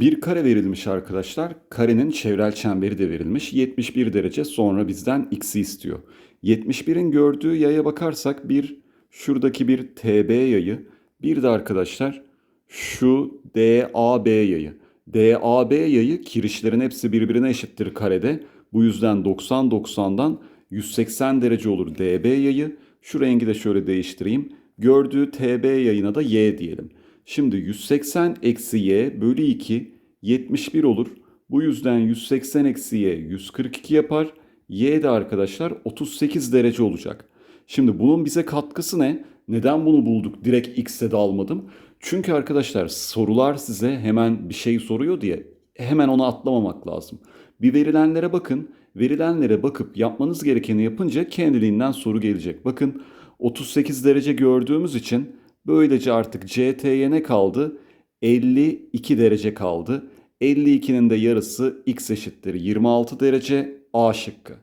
Bir kare verilmiş arkadaşlar. Karenin çevrel çemberi de verilmiş. 71 derece sonra bizden x'i istiyor. 71'in gördüğü yaya bakarsak bir şuradaki bir TB yayı. Bir de arkadaşlar şu DAB yayı. DAB yayı kirişlerin hepsi birbirine eşittir karede. Bu yüzden 90-90'dan 180 derece olur DB yayı. Şu rengi de şöyle değiştireyim. Gördüğü TB yayına da y diyelim. Şimdi 180 eksi y bölü 2 71 olur. Bu yüzden 180 eksi y 142 yapar. Y de arkadaşlar 38 derece olacak. Şimdi bunun bize katkısı ne? Neden bunu bulduk? Direkt x'e de almadım. Çünkü arkadaşlar sorular size hemen bir şey soruyor diye hemen ona atlamamak lazım. Bir verilenlere bakın. Verilenlere bakıp yapmanız gerekeni yapınca kendiliğinden soru gelecek. Bakın 38 derece gördüğümüz için böylece artık CT'ye ne kaldı? 52 derece kaldı. 52'nin de yarısı x eşittir 26 derece A şıkkı.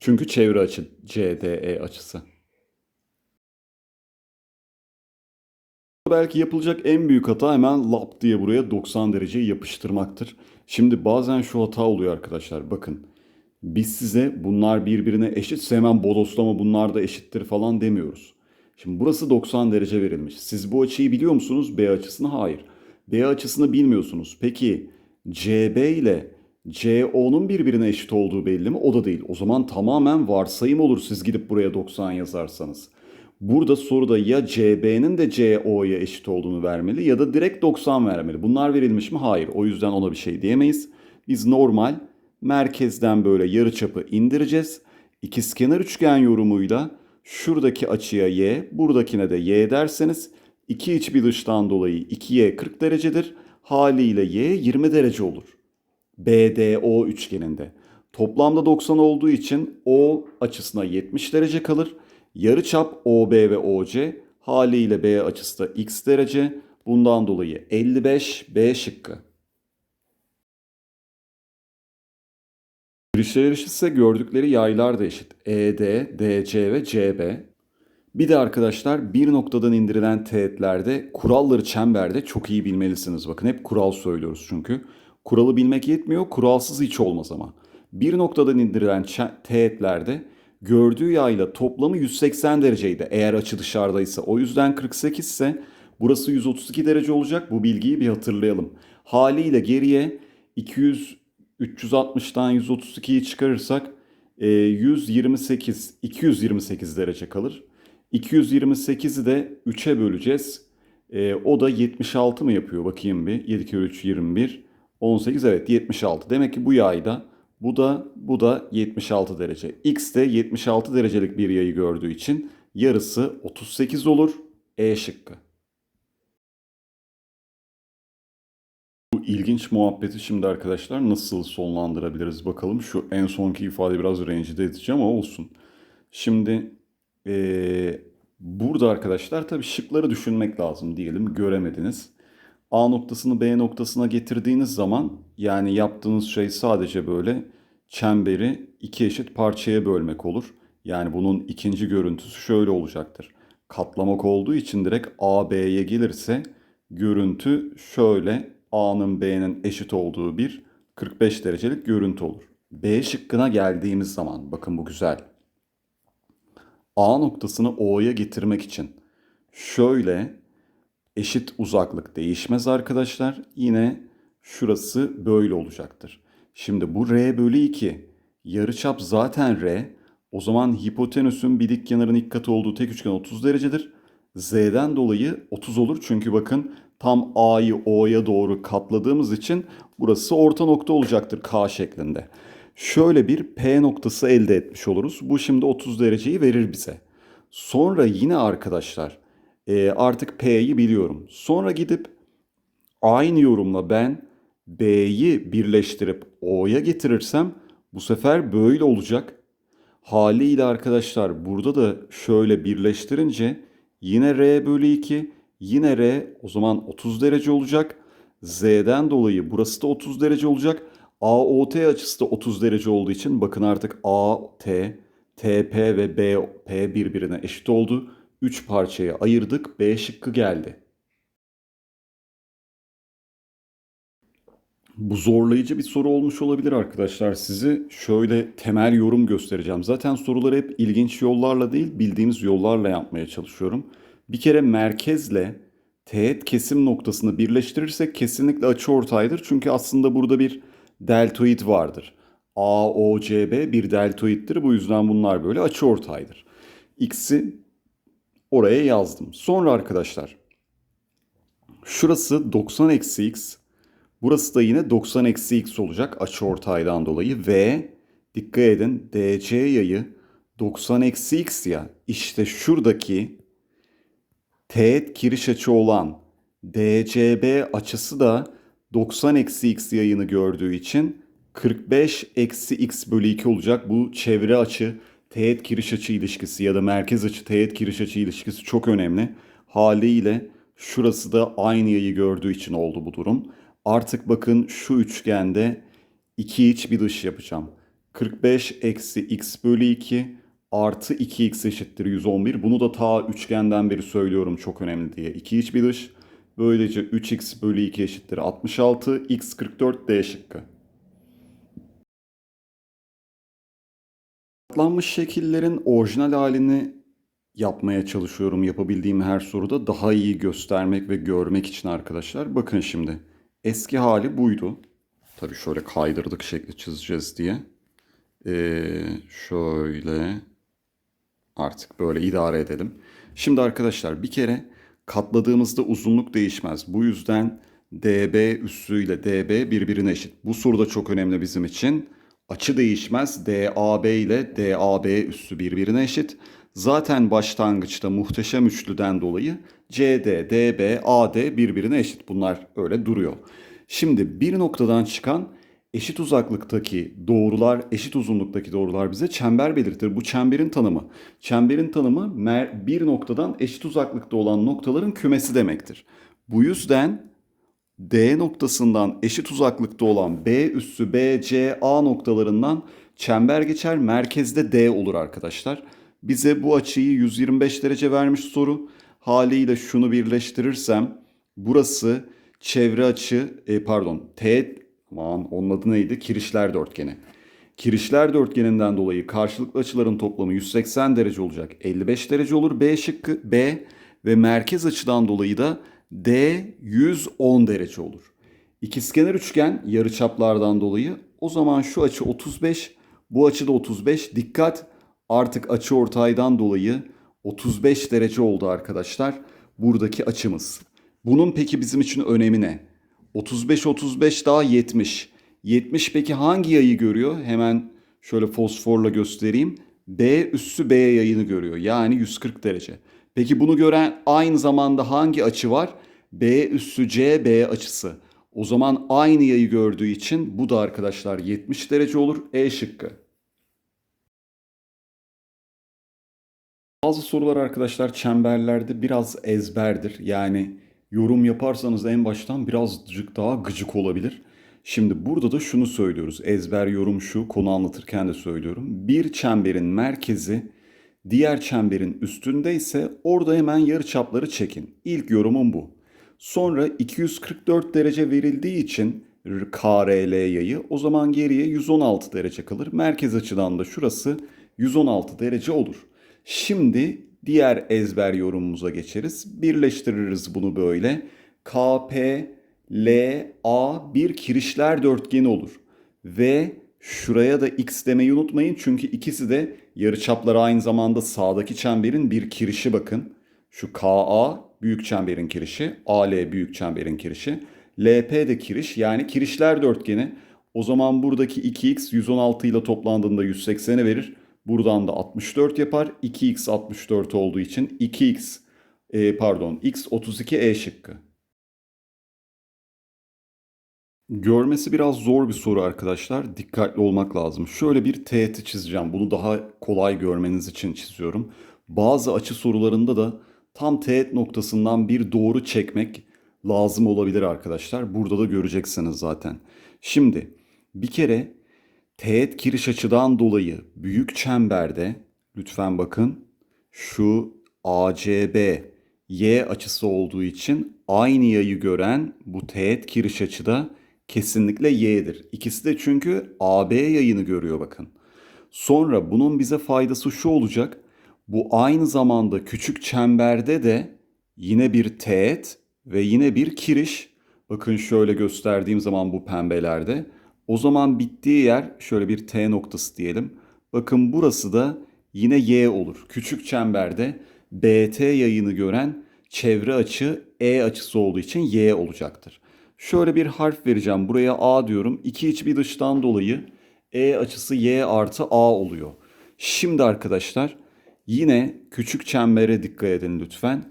Çünkü çevre açı CDE açısı. Belki yapılacak en büyük hata hemen lap diye buraya 90 dereceyi yapıştırmaktır. Şimdi bazen şu hata oluyor arkadaşlar. Bakın biz size bunlar birbirine eşitse hemen bodoslama bunlar da eşittir falan demiyoruz. Şimdi burası 90 derece verilmiş. Siz bu açıyı biliyor musunuz? B açısını hayır. B açısını bilmiyorsunuz. Peki CB ile CO'nun birbirine eşit olduğu belli mi? O da değil. O zaman tamamen varsayım olur siz gidip buraya 90 yazarsanız. Burada soruda ya CB'nin de CO'ya eşit olduğunu vermeli ya da direkt 90 vermeli. Bunlar verilmiş mi? Hayır. O yüzden ona bir şey diyemeyiz. Biz normal merkezden böyle yarıçapı indireceğiz. İkizkenar üçgen yorumuyla şuradaki açıya y, buradakine de y derseniz iki iç bir dıştan dolayı 2y 40 derecedir. Haliyle y 20 derece olur. BDO üçgeninde. Toplamda 90 olduğu için O açısına 70 derece kalır. Yarıçap OB ve OC haliyle B açısı da x derece. Bundan dolayı 55 B şıkkı. Girişler eşitse gördükleri yaylar da eşit. ED, DC ve CB. Bir de arkadaşlar bir noktadan indirilen teğetlerde kuralları çemberde çok iyi bilmelisiniz. Bakın hep kural söylüyoruz çünkü. Kuralı bilmek yetmiyor, kuralsız hiç olmaz ama. Bir noktadan indirilen teğetlerde gördüğü yayla toplamı 180 dereceydi eğer açı dışarıdaysa. O yüzden 48 ise burası 132 derece olacak. Bu bilgiyi bir hatırlayalım. Haliyle geriye 200 360'tan 132'yi çıkarırsak e, 128 228 derece kalır. 228'i de 3'e böleceğiz. E, o da 76 mı yapıyor? Bakayım bir. 7 kere 3 21. 18 evet 76. Demek ki bu yayda bu da bu da 76 derece. X de 76 derecelik bir yayı gördüğü için yarısı 38 olur. E şıkkı. İlginç muhabbeti şimdi arkadaşlar nasıl sonlandırabiliriz bakalım. Şu en sonki ifade biraz rencide edici ama olsun. Şimdi eee, burada arkadaşlar tabii şıkları düşünmek lazım diyelim göremediniz. A noktasını B noktasına getirdiğiniz zaman yani yaptığınız şey sadece böyle çemberi iki eşit parçaya bölmek olur. Yani bunun ikinci görüntüsü şöyle olacaktır. Katlamak olduğu için direkt A B'ye gelirse görüntü şöyle A'nın B'nin eşit olduğu bir 45 derecelik görüntü olur. B şıkkına geldiğimiz zaman bakın bu güzel. A noktasını O'ya getirmek için şöyle eşit uzaklık değişmez arkadaşlar. Yine şurası böyle olacaktır. Şimdi bu R bölü 2. Yarıçap zaten R. O zaman hipotenüsün bir dik kenarın ilk katı olduğu tek üçgen 30 derecedir. Z'den dolayı 30 olur. Çünkü bakın tam A'yı O'ya doğru katladığımız için burası orta nokta olacaktır K şeklinde. Şöyle bir P noktası elde etmiş oluruz. Bu şimdi 30 dereceyi verir bize. Sonra yine arkadaşlar e, artık P'yi biliyorum. Sonra gidip aynı yorumla ben B'yi birleştirip O'ya getirirsem bu sefer böyle olacak. Haliyle arkadaşlar burada da şöyle birleştirince yine R bölü 2 yine R o zaman 30 derece olacak. Z'den dolayı burası da 30 derece olacak. AOT açısı da 30 derece olduğu için bakın artık AT, TP ve BP birbirine eşit oldu. 3 parçaya ayırdık. B şıkkı geldi. Bu zorlayıcı bir soru olmuş olabilir arkadaşlar. Sizi şöyle temel yorum göstereceğim. Zaten soruları hep ilginç yollarla değil, bildiğimiz yollarla yapmaya çalışıyorum. Bir kere merkezle teğet kesim noktasını birleştirirsek kesinlikle açıortaydır. Çünkü aslında burada bir deltoid vardır. AOCB bir deltoiddir. Bu yüzden bunlar böyle açıortaydır. X'i oraya yazdım. Sonra arkadaşlar şurası 90 eksi x. Burası da yine 90 eksi x olacak açıortaydan dolayı ve dikkat edin DC yayı 90 eksi x ya işte şuradaki teğet kiriş açı olan DCB açısı da 90 eksi x yayını gördüğü için 45 eksi x bölü 2 olacak. Bu çevre açı teğet kiriş açı ilişkisi ya da merkez açı teğet kiriş açı ilişkisi çok önemli. Haliyle şurası da aynı yayı gördüğü için oldu bu durum. Artık bakın şu üçgende 2 iç bir dış yapacağım. 45 eksi x bölü 2 artı 2x eşittir 111. Bunu da ta üçgenden beri söylüyorum çok önemli diye. 2 iç bir dış. Böylece 3x bölü 2 eşittir 66. x 44 D şıkkı. Katlanmış şekillerin orijinal halini yapmaya çalışıyorum yapabildiğim her soruda daha iyi göstermek ve görmek için arkadaşlar. Bakın şimdi eski hali buydu. Tabii şöyle kaydırdık şekli çizeceğiz diye. Ee, şöyle artık böyle idare edelim. Şimdi arkadaşlar bir kere katladığımızda uzunluk değişmez. Bu yüzden DB üssüyle DB birbirine eşit. Bu soruda çok önemli bizim için. Açı değişmez. DAB ile DAB üssü birbirine eşit. Zaten başlangıçta muhteşem üçlüden dolayı CD, DB, AD birbirine eşit. Bunlar öyle duruyor. Şimdi bir noktadan çıkan eşit uzaklıktaki doğrular, eşit uzunluktaki doğrular bize çember belirtir. Bu çemberin tanımı. Çemberin tanımı bir noktadan eşit uzaklıkta olan noktaların kümesi demektir. Bu yüzden D noktasından eşit uzaklıkta olan B üssü B, C, A noktalarından çember geçer. Merkezde D olur arkadaşlar. Bize bu açıyı 125 derece vermiş soru. Haliyle şunu birleştirirsem burası çevre açı e, pardon teğet aman onun adı neydi? Kirişler dörtgeni. Kirişler dörtgeninden dolayı karşılıklı açıların toplamı 180 derece olacak. 55 derece olur B şıkkı B ve merkez açıdan dolayı da D 110 derece olur. İkizkenar üçgen yarıçaplardan dolayı o zaman şu açı 35, bu açı da 35. Dikkat artık açı ortaydan dolayı 35 derece oldu arkadaşlar buradaki açımız. Bunun peki bizim için önemi ne? 35 35 daha 70. 70 peki hangi yayı görüyor? Hemen şöyle fosforla göstereyim. B üssü B yayını görüyor. Yani 140 derece. Peki bunu gören aynı zamanda hangi açı var? B üssü C B açısı. O zaman aynı yayı gördüğü için bu da arkadaşlar 70 derece olur. E şıkkı. Bazı sorular arkadaşlar çemberlerde biraz ezberdir. Yani yorum yaparsanız en baştan birazcık daha gıcık olabilir. Şimdi burada da şunu söylüyoruz. Ezber yorum şu, konu anlatırken de söylüyorum. Bir çemberin merkezi diğer çemberin üstünde ise orada hemen yarı çapları çekin. İlk yorumum bu. Sonra 244 derece verildiği için KRL yayı o zaman geriye 116 derece kalır. Merkez açıdan da şurası 116 derece olur. Şimdi diğer ezber yorumumuza geçeriz. Birleştiririz bunu böyle. KP, L, A bir kirişler dörtgeni olur. Ve şuraya da X demeyi unutmayın. Çünkü ikisi de yarıçapları aynı zamanda sağdaki çemberin bir kirişi bakın. Şu KA büyük çemberin kirişi, AL büyük çemberin kirişi. LP de kiriş yani kirişler dörtgeni. O zaman buradaki 2x 116 ile toplandığında 180'e verir. Buradan da 64 yapar. 2x 64 olduğu için 2x e, pardon x 32 E şıkkı. Görmesi biraz zor bir soru arkadaşlar. Dikkatli olmak lazım. Şöyle bir teğeti çizeceğim. Bunu daha kolay görmeniz için çiziyorum. Bazı açı sorularında da tam teğet noktasından bir doğru çekmek lazım olabilir arkadaşlar. Burada da göreceksiniz zaten. Şimdi bir kere teğet kiriş açıdan dolayı büyük çemberde lütfen bakın şu ACB y açısı olduğu için aynı yayı gören bu teğet kiriş açıda Kesinlikle y'dir. İkisi de çünkü AB yayını görüyor bakın. Sonra bunun bize faydası şu olacak. Bu aynı zamanda küçük çemberde de yine bir teğet ve yine bir kiriş. Bakın şöyle gösterdiğim zaman bu pembelerde. O zaman bittiği yer şöyle bir T noktası diyelim. Bakın burası da yine Y olur. Küçük çemberde BT yayını gören çevre açı E açısı olduğu için Y olacaktır. Şöyle bir harf vereceğim. Buraya A diyorum. İki iç bir dıştan dolayı E açısı Y artı A oluyor. Şimdi arkadaşlar yine küçük çembere dikkat edin lütfen.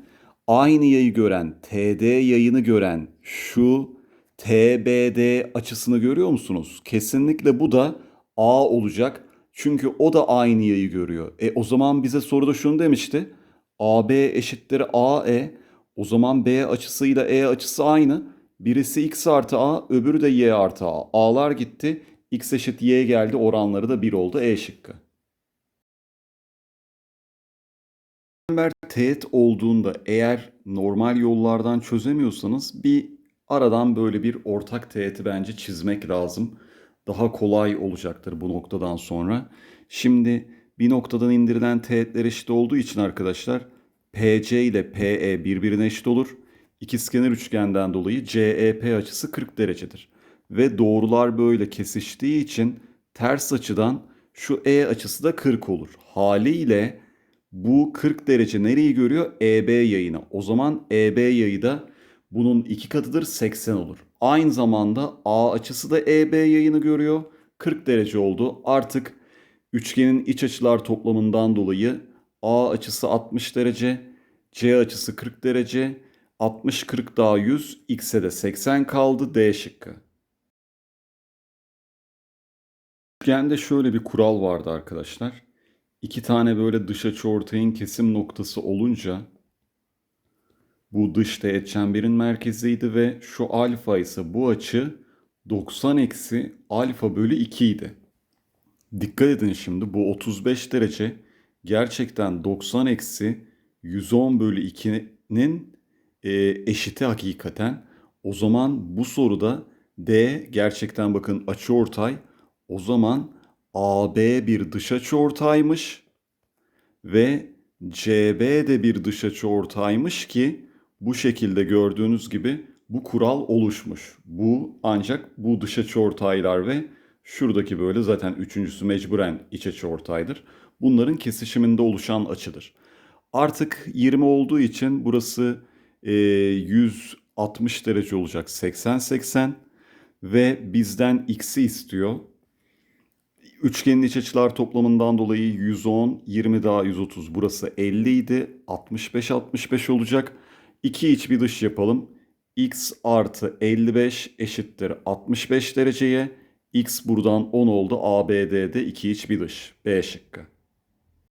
Aynı yayı gören, TD yayını gören şu TBD açısını görüyor musunuz? Kesinlikle bu da A olacak. Çünkü o da aynı yayı görüyor. E o zaman bize soruda şunu demişti. AB eşittir AE. O zaman B açısıyla E açısı aynı. Birisi x artı a, öbürü de y artı a. A'lar gitti. x eşit y geldi. Oranları da 1 oldu. E şıkkı. Çember teğet olduğunda eğer normal yollardan çözemiyorsanız bir aradan böyle bir ortak teğeti bence çizmek lazım. Daha kolay olacaktır bu noktadan sonra. Şimdi bir noktadan indirilen teğetler eşit olduğu için arkadaşlar PC ile PE birbirine eşit olur. İkizkenar üçgenden dolayı CEP açısı 40 derecedir. Ve doğrular böyle kesiştiği için ters açıdan şu E açısı da 40 olur. Haliyle bu 40 derece nereyi görüyor? EB yayını. O zaman EB yayı da bunun iki katıdır 80 olur. Aynı zamanda A açısı da EB yayını görüyor. 40 derece oldu. Artık üçgenin iç açılar toplamından dolayı A açısı 60 derece, C açısı 40 derece, 60 40 daha 100, x'e de 80 kaldı D şıkkı. Üçgende şöyle bir kural vardı arkadaşlar. İki tane böyle dış açı ortayın kesim noktası olunca bu dış teğet çemberin merkeziydi ve şu alfa ise bu açı 90 eksi alfa bölü 2 idi. Dikkat edin şimdi bu 35 derece gerçekten 90 eksi 110 bölü 2'nin e, eşiti hakikaten. O zaman bu soruda D gerçekten bakın açı ortay. O zaman AB bir dış açı ortaymış ve CB de bir dış açı ortaymış ki bu şekilde gördüğünüz gibi bu kural oluşmuş. Bu ancak bu dış açı ortaylar ve şuradaki böyle zaten üçüncüsü mecburen iç açı ortaydır. Bunların kesişiminde oluşan açıdır. Artık 20 olduğu için burası e, 160 derece olacak 80-80 ve bizden x'i istiyor. Üçgenin iç açılar toplamından dolayı 110, 20 daha 130. Burası 50 idi. 65, 65 olacak. İki iç bir dış yapalım. x artı 55 eşittir 65 dereceye. x buradan 10 oldu. ABD'de iki iç bir dış. B şıkkı.